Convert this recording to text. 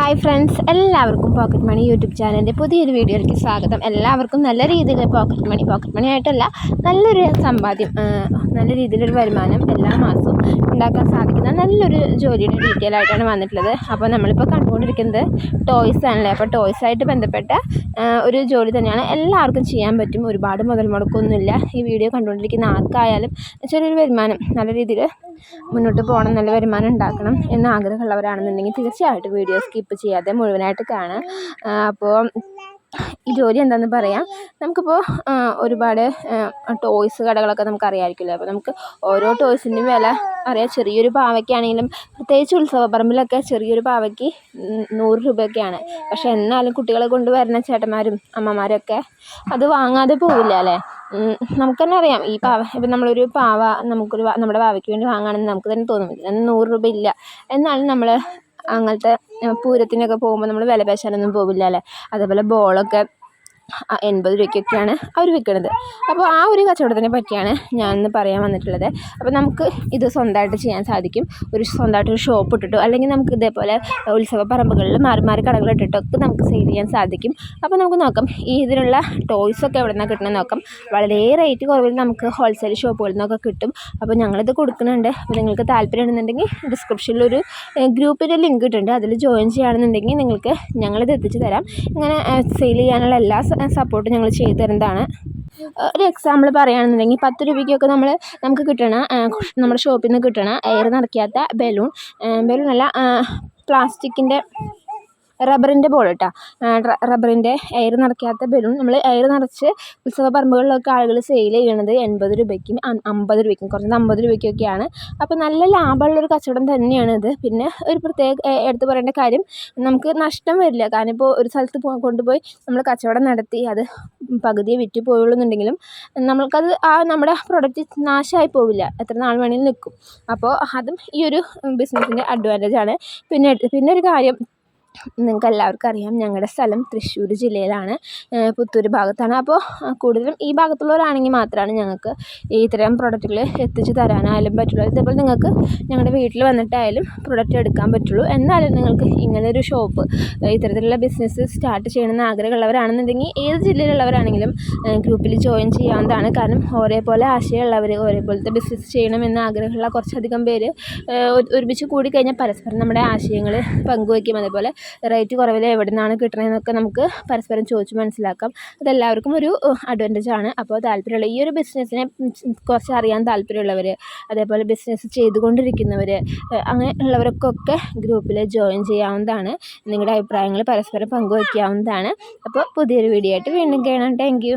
Hi friends എല്ലാവർക്കും pocket money YouTube ചാനലിന്റെ പുതിയൊരു വീഡിയോയിലേക്ക് സ്വാഗതം. എല്ലാവർക്കും നല്ല രീതിയിൽ പോക്കറ്റ് മണി പോക്കറ്റ് മണി ആയിട്ടല്ല നല്ലൊരു സമ്പാദ്യം നല്ല രീതിയിലൊരു വരുമാനം എല്ലാ മാസവും ഉണ്ടാക്കാൻ സാധിക്കുന്ന നല്ലൊരു ജോലിയുടെ ഡീറ്റെയിൽ ആയിട്ടാണ് വന്നിട്ടുള്ളത്. അപ്പോൾ നമ്മളിപ്പോൾ കണ്ടുകൊണ്ടിരിക്കുന്നത് ടോയ്സ് ആണല്ലേ? അപ്പോൾ ടോയ്സായിട്ട് ബന്ധപ്പെട്ട ഒരു ജോലി തന്നെയാണ് എല്ലാവർക്കും ചെയ്യാൻ പറ്റും. ഒരുപാട് മുതൽ മുടക്കൊന്നുമില്ല. ഈ വീഡിയോ കണ്ടുകൊണ്ടിരിക്കുന്ന ആർക്കായാലും ചെറിയൊരു വരുമാനം നല്ല രീതിയിൽ മുന്നോട്ട് പോകണം നല്ല വരുമാനം ഉണ്ടാക്കണം എന്ന് ആഗ്രഹമുള്ളവരാണെന്നുണ്ടെങ്കിൽ തീർച്ചയായിട്ടും വീഡിയോ സ്കിപ്പ് ചെയ്യാതെ മുഴുവനായിട്ട് കാണുക. അപ്പോൾ ഈ ജോലി എന്താണെന്ന് പറയാം. നമുക്കിപ്പോൾ ഒരുപാട് ടോയ്സ് കടകളൊക്കെ നമുക്ക് അപ്പോൾ നമുക്ക് ഓരോ ടോയ്സിന്റെയും വില അറിയാം. ചെറിയൊരു പാവയ്ക്കാണെങ്കിലും പ്രത്യേകിച്ച് ഉത്സവപ്പറമ്പിലൊക്കെ ചെറിയൊരു പാവയ്ക്ക് നൂറ് രൂപയൊക്കെയാണ്. പക്ഷേ എന്നാലും കുട്ടികളെ കൊണ്ടുവരുന്ന ചേട്ടന്മാരും അമ്മമാരൊക്കെ അത് വാങ്ങാതെ പോവില്ല അല്ലേ? നമുക്ക് തന്നെ അറിയാം. ഈ പാവ ഇപ്പം നമ്മളൊരു പാവ നമുക്കൊരു നമ്മുടെ പാവയ്ക്ക് വേണ്ടി വാങ്ങുകയാണെന്ന് നമുക്ക് തന്നെ തോന്നും ഇതിന് നൂറ് രൂപ ഇല്ല എന്നാലും നമ്മൾ അങ്ങനത്തെ പൂരത്തിനൊക്കെ പോകുമ്പോൾ നമ്മൾ വില പേശാനൊന്നും പോവില്ല അല്ലേ? അതേപോലെ ബോളൊക്കെ എൺപത് രൂപയ്ക്കൊക്കെയാണ് അവർ വിൽക്കുന്നത് അപ്പോൾ ആ ഒരു കച്ചവടത്തിനെ പറ്റിയാണ് ഞാൻ ഇന്ന് പറയാൻ വന്നിട്ടുള്ളത്. അപ്പോൾ നമുക്ക് ഇത് സ്വന്തമായിട്ട് ചെയ്യാൻ സാധിക്കും. ഒരു സ്വന്തമായിട്ട് ഒരു ഷോപ്പ് ഇട്ടിട്ടോ അല്ലെങ്കിൽ നമുക്ക് ഇതേപോലെ ഉത്സവ പറമ്പുകളിൽ മാറി മാറി കടകൾ ഇട്ടിട്ടൊക്കെ നമുക്ക് സെയിൽ ചെയ്യാൻ സാധിക്കും. അപ്പോൾ നമുക്ക് നോക്കാം. ഈ ഇതിനുള്ള ടോയ്സൊക്കെ എവിടെ നിന്നാണ് കിട്ടണം നോക്കാം. വളരെ റേറ്റ് കുറവിൽ നമുക്ക് ഹോൾസെയിൽ ഷോപ്പുകളിൽ നിന്നൊക്കെ കിട്ടും. അപ്പോൾ ഞങ്ങളിത് കൊടുക്കുന്നുണ്ട്. അപ്പോൾ നിങ്ങൾക്ക് താല്പര്യം ഉണ്ടെന്നുണ്ടെങ്കിൽ ഡിസ്ക്രിപ്ഷനിലൊരു ഗ്രൂപ്പിന്റെ ലിങ്ക് ഇട്ടിട്ടുണ്ട്. അതിൽ ജോയിൻ ചെയ്യുകയാണെന്നുണ്ടെങ്കിൽ നിങ്ങൾക്ക് ഞങ്ങളിത് എത്തിച്ചു തരാം. ഇങ്ങനെ സെയിൽ ചെയ്യാനുള്ള എല്ലാ സപ്പോർട്ടും ഞങ്ങൾ ചെയ്തു തരുന്നതാണ്. ഒരു എക്സാമ്പിൾ പറയുകയാണെന്നുണ്ടെങ്കിൽ പത്ത് രൂപയ്ക്കൊക്കെ നമ്മൾ നമുക്ക് കിട്ടണ നമ്മുടെ ഷോപ്പിൽ നിന്ന് കിട്ടണ എയർ നിറയ്ക്കാത്ത ബലൂൺ ബലൂൺ അല്ല പ്ലാസ്റ്റിക്കിന്റെ റബ്ബറിന്റെ ബോൾ കേട്ടോ റബ്ബറിന്റെ എയർ നിറയ്ക്കാത്ത ബലൂൺ നമ്മൾ എയർ നിറച്ച് ഉത്സവ പറമ്പുകളിലൊക്കെ ആളുകൾ സെയിൽ ചെയ്യണത് എൺപത് രൂപയ്ക്കും അമ്പത് രൂപയ്ക്കും കുറഞ്ഞത് അമ്പത് രൂപയ്ക്കൊക്കെയാണ്. അപ്പോൾ നല്ല ലാഭമുള്ളൊരു കച്ചവടം തന്നെയാണ് ഇത്. പിന്നെ ഒരു പ്രത്യേക എടുത്തു പറയേണ്ട കാര്യം നമുക്ക് നഷ്ടം വരില്ല. കാരണം ഇപ്പോൾ ഒരു സ്ഥലത്ത് കൊണ്ടുപോയി നമ്മൾ കച്ചവടം നടത്തി അത് പകുതിയെ വിറ്റ് പോയുള്ളൂ എന്നുണ്ടെങ്കിലും നമ്മൾക്കത് ആ നമ്മുടെ പ്രൊഡക്റ്റ് നാശമായി പോവില്ല. എത്ര നാൾ വേണമെങ്കിലും നിൽക്കും. അപ്പോൾ അതും ഈ ഒരു ബിസിനസ്സിന്റെ അഡ്വാന്റേജ് ആണ്. പിന്നെ പിന്നെ ഒരു കാര്യം നിങ്ങൾക്ക് എല്ലാവർക്കും അറിയാം ഞങ്ങളുടെ സ്ഥലം തൃശ്ശൂർ ജില്ലയിലാണ് പുത്തൂർ ഭാഗത്താണ്. അപ്പോൾ കൂടുതലും ഈ ഭാഗത്തുള്ളവരാണെങ്കിൽ മാത്രമാണ് ഞങ്ങൾക്ക് ഇത്തരം പ്രൊഡക്റ്റുകൾ എത്തിച്ച് തരാനായാലും പറ്റുള്ളൂ. ഇതേപോലെ നിങ്ങൾക്ക് ഞങ്ങളുടെ വീട്ടിൽ വന്നിട്ടായാലും പ്രൊഡക്റ്റ് എടുക്കാൻ പറ്റുള്ളൂ. എന്നാലും നിങ്ങൾക്ക് ഇങ്ങനെ ഒരു ഷോപ്പ് ഇത്തരത്തിലുള്ള ബിസിനസ് സ്റ്റാർട്ട് ചെയ്യണമെന്ന് ആഗ്രഹമുള്ളവരാണെന്നുണ്ടെങ്കിൽ ഏത് ജില്ലയിലുള്ളവരാണെങ്കിലും ഗ്രൂപ്പിൽ ജോയിൻ ചെയ്യാവുന്നതാണ്. കാരണം ഒരേപോലെ ആശയമുള്ളവർ ഒരേപോലത്തെ ബിസിനസ് ചെയ്യണമെന്ന് ആഗ്രഹമുള്ള കുറച്ചധികം പേര് ഒരുമിച്ച് കൂടിക്കഴിഞ്ഞാൽ പരസ്പരം നമ്മുടെ ആശയങ്ങൾ പങ്കുവയ്ക്കും അതേപോലെ റേറ്റ് കുറവിൽ എവിടെ നിന്നാണ് കിട്ടണതെന്നൊക്കെ നമുക്ക് പരസ്പരം ചോദിച്ച് മനസ്സിലാക്കാം. അതെല്ലാവർക്കും ഒരു അഡ്വാന്റേജ് ആണ്. അപ്പോൾ താല്പര്യമുള്ള ഈ ഒരു ബിസിനസ്സിനെ കുറച്ച് അറിയാൻ താല്പര്യമുള്ളവർ അതേപോലെ ബിസിനസ് ചെയ്തുകൊണ്ടിരിക്കുന്നവർ അങ്ങനെ ഉള്ളവർക്കൊക്കെ ഗ്രൂപ്പിൽ ജോയിൻ ചെയ്യാവുന്നതാണ്. നിങ്ങളുടെ അഭിപ്രായങ്ങൾ പരസ്പരം പങ്കുവയ്ക്കാവുന്നതാണ് അപ്പോൾ പുതിയൊരു വീഡിയോ ആയിട്ട് വീണ്ടും കാണാം. താങ്ക്